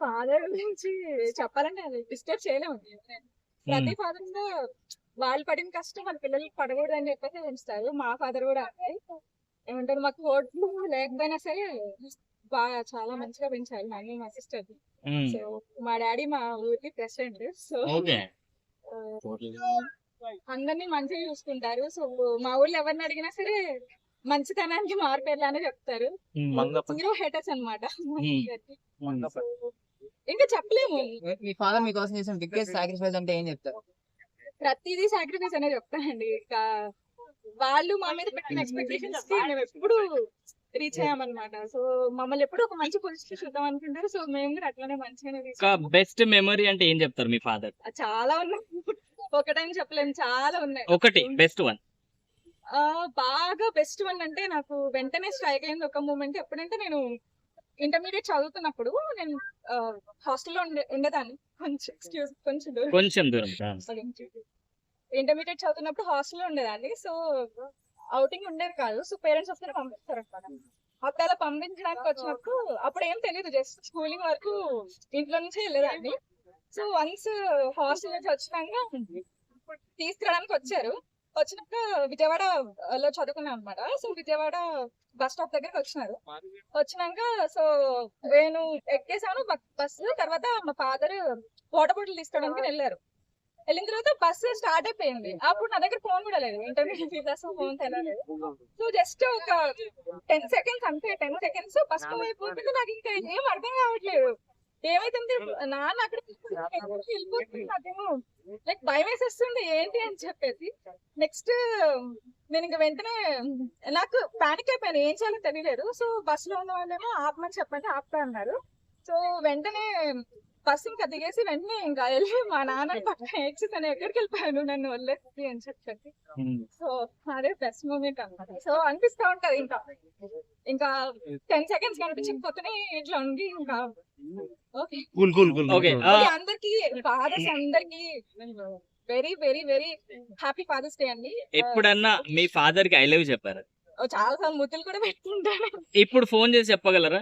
Father గురించి చెప్పాలంటే disturb చేయలేము. ప్రతి ఫాదర్ కూడా వాళ్ళు పడిన కష్టం వాళ్ళ పిల్లలకి పడకూడదు అని చెప్పేసి పెంచుతారు మా ఫాదర్ కూడా ఏమంటారు మాకు ఓట్లు లేకపోయినా సరే బాగా చాలా మంచిగా పెంచారు నన్ను మా సిస్టర్ సో మా డాడీ మా ఊరికి ప్రెసిడెంట్ సో అందరినీ మంచిగా చూసుకుంటారు. సో మా ఊర్లో ఎవరిని అడిగినా సరే మంచితనానికి మార్పేయాలని చెప్తారు. జీరో హేటర్స్ అనమాట ఇంకా చెప్పలేము. మీ ఫాదర్ మీకోసం చేసిన బిగ్గెస్ట్ సాక్రిఫైస్ అంటే ఏం చెప్తారు? ప్రతిదీ సాక్రిఫైస్ అనే చెప్తానండి. ఇంకా వాళ్ళు మా మీద పెట్టిన ఎక్స్పెక్టేషన్స్కి మేము ఎప్పుడు రీచ్ అయ్యామన్నమాట. సో మమ్మల్ని ఎప్పుడు ఒక మంచి పొజిషన్ చూద్దాం అనుకుంటారు. సో మేము కూడా అట్లనే ఒక బెస్ట్ మెమరీ అంటే ఏం చెప్తారు మీ ఫాదర్. చాలా ఉన్నాయి. ఒకటని చెప్పలేము చాలా ఉన్నాయి. ఒకటి బెస్ట్ వన్ బాగా బెస్ట్ వన్ అంటే నాకు వెంటనే స్ట్రైక్ అయింది ఒక మూమెంట్ ఎప్పుడంటే నేను ఇంటర్మీడియట్ చదువుతున్నప్పుడు నేను హాస్టల్లో ఉండే ఉండేదాన్ని. కొంచెం ఎక్స్క్యూజ్ కొంచెం దూరం. కొంచెం దూరం ఇంటర్మీడియట్ చదువుతున్నప్పుడు హాస్టల్లో ఉండేదాన్ని. సో అవుటింగ్ ఉండేది కాదు. సో పేరెంట్స్ వస్తే పంపిస్తారు అనమాట అప్పుడు అలా పంపించడానికి వచ్చినప్పుడు అప్పుడు ఏం తెలియదు జస్ట్ స్కూలింగ్ వరకు ఇంట్లో నుంచి వెళ్ళేదాన్ని. సో వన్స్ హాస్టల్ నుంచి వచ్చినాక తీసుకురావడానికి వచ్చారు. వచ్చినాక విజయవాడలో చదువుకున్నాను అనమాట సో విజయవాడ బస్ స్టాప్ దగ్గరికి వచ్చినారు. వచ్చినాక సో నేను ఎక్కేసాను బస్సు. తర్వాత మా ఫాదర్ వాటర్ బాటిల్ తీసుకోవడానికి వెళ్ళారు. వెళ్ళిన తర్వాత బస్సు స్టార్ట్ అయిపోయింది. అప్పుడు నా దగ్గర ఫోన్ కూడా లేదు. ఇంటర్మీడియట్ ప్లస్ ఫోన్ తెలలేదు సో జస్ట్ ఒక టెన్ సెకండ్స్ అంతే. టెన్ సెకండ్స్ బస్ మూవ్ అయిపోతుంది నాకు ఇంకా ఏం అర్థం కావట్లేదు. ఏమైతుంది నాన్న అక్కడ లైక్ భయం వేసేస్తుంది ఏంటి అని చెప్పేసి. నెక్స్ట్ నేను ఇంకా వెంటనే నాకు పానిక్ అయిపోయాను. ఏం చేయాలో తెలియలేదు. సో బస్లో ఉన్న వాళ్ళేమో ఆపమని చెప్పండి ఆపుతా అన్నారు. సో వెంటనే బస్ ఇంకా దిగేసి వెంటనే ఇంకా వెళ్ళి మా నాన్న పక్కన ఏడ్చి తను ఎక్కడికి వెళ్ళిపోయాను? నన్ను వదిలేసి అని చెప్పి సో అదే బెస్ట్ మూమెంట్ అన్నమాట. సో అనిపిస్తా ఉంటది ఇంకా. ఇంకా టెన్ సెకండ్స్ కనిపించకపోతేనే ఇట్లా ఉండి ఇంకా okay cool cool cool okay అందరికి ఫాదర్స్ అందరికి very very very happy fathers day అండి. ఎప్పుడన్నా మీ ఫాదర్కి ఐ లవ్ చెప్పారు? ఓ, చాలా సార్లు ముద్దులు కూడా పెట్టుకుంటాను. ఇప్పుడు ఫోన్ చేసి చెప్పగలరా?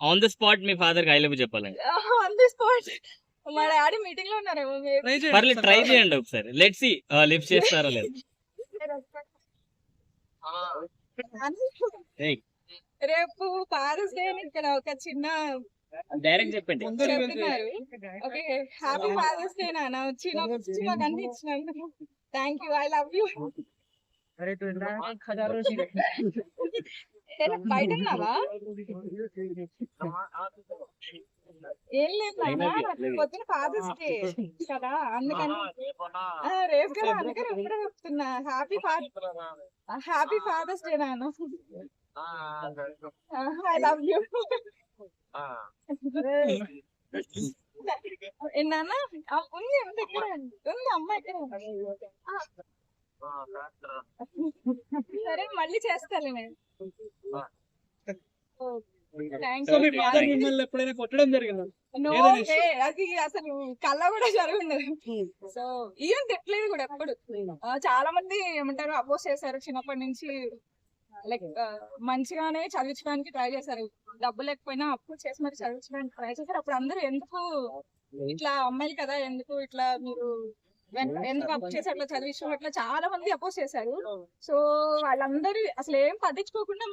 ఆన్ ద స్పాట్ మీ ఫాదర్కి ఐ లవ్ చెప్పాలని. ఆన్ ది స్పాట్ మా డాడీ మీటింగ్లో ఉన్నారేమో. పర్లేదు ట్రై చేయండి ఒకసారి. లెట్ సి లిఫ్ట్ చేస్తారా లేదు. రేపు ఫాదర్స్ డే ఇక్కడ ఒక చిన్న డైరెక్ట్ చెప్పండి. ఓకే హ్యాపీ ఫాదర్స్ డే నాన్న. వచ్చి నాకు వచ్చి మాకు అన్ని ఇచ్చినందుకు thank you I love you బయట ఉన్నావా ఏం లేదు పొద్దున ఫాదర్స్ డే కదా అందుకని. ఆ, రేపు కదా అందుకని ఇప్పుడే చెప్తున్నా. Happy father happy father's day నాన్న. ఐ లవ్ యూ నాన్న ఉంది ఇక్కడ. ఉంది అమ్మ ఇక్కడ. సరే మళ్ళీ చేస్తాలే నేను. మిమ్మల్ని ఎప్పుడైనా కొట్టడం జరిగిందా? అది అసలు కళ్ళ కూడా జరుగుండదు సో ఈవెన్ తిట్టలేదు కూడా ఎప్పుడు. ఆ, చాలా మంది ఏమంటారు అపోజ్ చేశారు చిన్నప్పటి నుంచి. లైక్ మంచిగానే చదివించడానికి ట్రై చేశారు. డబ్బు లేకపోయినా అప్పు చేసి మరి చదివించడానికి ట్రై చేశారు. అప్పుడు అందరూ ఎందుకు ఇట్లా అమ్మాయిలు కదా ఎందుకు ఇట్లా మీరు ఎందుకు చేసి అట్లా చదివించడం అట్లా చాలా మంది అపోజ్ చేశారు. సో వాళ్ళందరూ అసలు ఏం పట్టించుకోకుండా